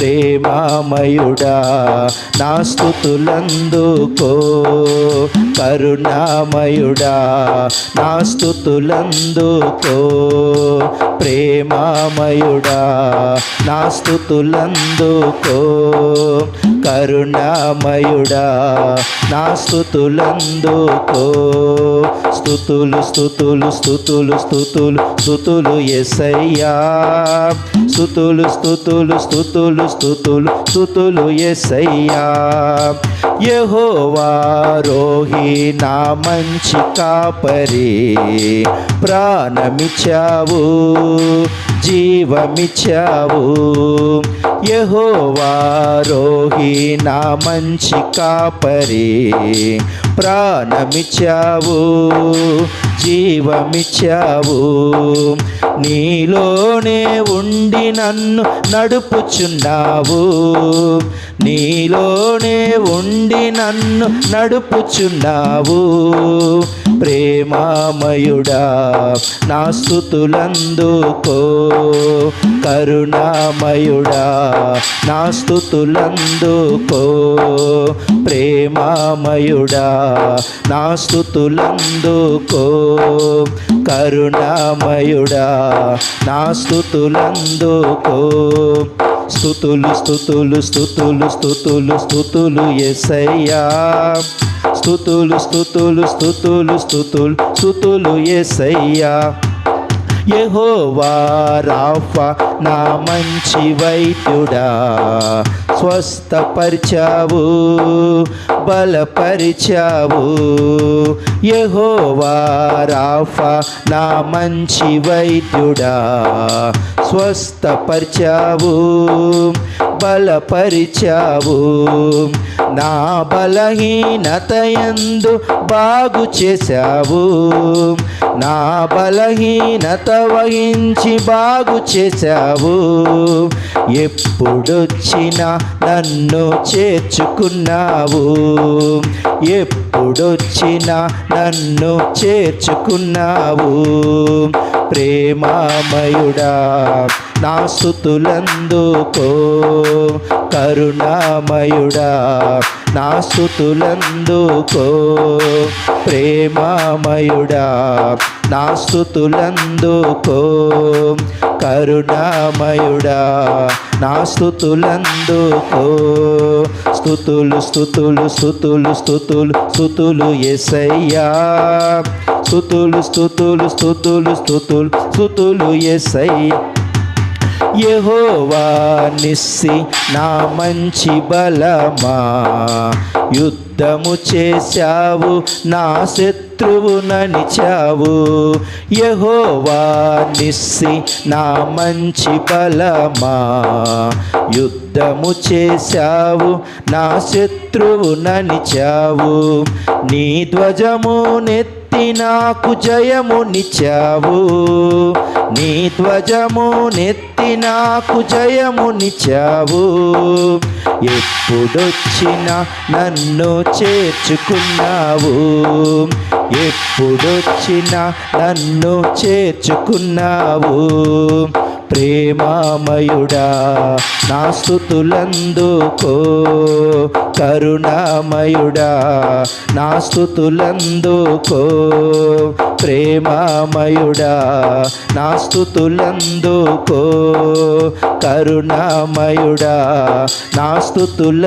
ప్రేమామయుడా నా స్థుతులందుకో కరుణామయుడా నా స్థుతులందుకో ప్రేమామయుడా నా స్థుతులందుకో కరుణామయుడా నా స్థుతులందుకో స్థుతులు స్థుతులు స్థుతులు స్థుతులు స్థుతులు ఎసయ్యా స్థుతులు స్థుతులు స్థుతులు స్థుతులు స్థుతులు ఎసయ్యా యహోవారోహి నా మంచి కాపరి ప్రాణమిచ్చావు జీవమిచ్చావు. యహోవారోహి నా మంచి కాపరి ప్రాణమిచ్చావు జీవమిచ్చావు. నీలోనే ఉండి నన్ను నడుపుచున్నావు. నీలోనే ఉండి నన్ను నడుపుచున్నావు. ప్రేమామయుడా నా స్థుతులందుకో. కరుణామయుడా నా స్థుతులందుకో. ప్రేమామయుడా నా స్థుతులందుకో. కరుణామయుడా నా స్థుతులందుకో. స్థుతులు స్థుతులు స్థుతులు స్థుతులు స్థుతులు ఎసయ్యా స్థుతులు స్థుతులు స్థుతులు స్థుతులు స్థుతులు ఎసయ్యా యహోవా రాఫా నా మంచి వైద్యుడా. స్వస్థపరిచావు బలపరిచావు. యహోవా రాఫా నా మంచి వైద్యుడా స్వస్థపరిచావు. బలపరిచావు. నా బలహీనత ఎందు బాగు చేశావు. నా బలహీనత వహించి బాగు చేశావు. ఎప్పుడొచ్చినా నన్ను చేర్చుకున్నావు. ఎప్పుడొచ్చినా నన్ను చేర్చుకున్నావు. ప్రేమామయుడా నా స్థుతులందుకో కరుణామయుడా నా స్థుతులందుకో ప్రేమామయుడా నా స్థుతులందుకో కరుణామయుడా నా స్థుతులందుకో స్థుతులు స్థుతులు స్థుతులు స్థుతులు స్థుతులు ఎసయ్యా స్థుతులు స్థుతులు స్థుతులు స్థుతులు స్థుతులు ఎసయ్యా యహోవా నిస్సి నా మంచి బలమా? యుద్ధము చేశావు నా శత్రువు ననిచావు. యహోవా నిస్సి నా మంచి బలమా? యుద్ధము చేశావు నా శత్రువు ననిచావు. నీ ధ్వజము నెత్తి నాకు జయమునిచ్చావు. నీ ధ్వజము నెత్తి నాకు జయమునిచ్చావు. ఎప్పుడొచ్చినా నన్ను చేర్చుకున్నావు. ఎప్పుడొచ్చినా నన్ను చేర్చుకున్నావు. ప్రేమామయుడా నా స్థుతులందుకో కరుణామయుడా నా స్థుతులందుకో ప్రేమామయుడా నా స్థుతులందుకో కరుణామయుడా నా స్థుతుల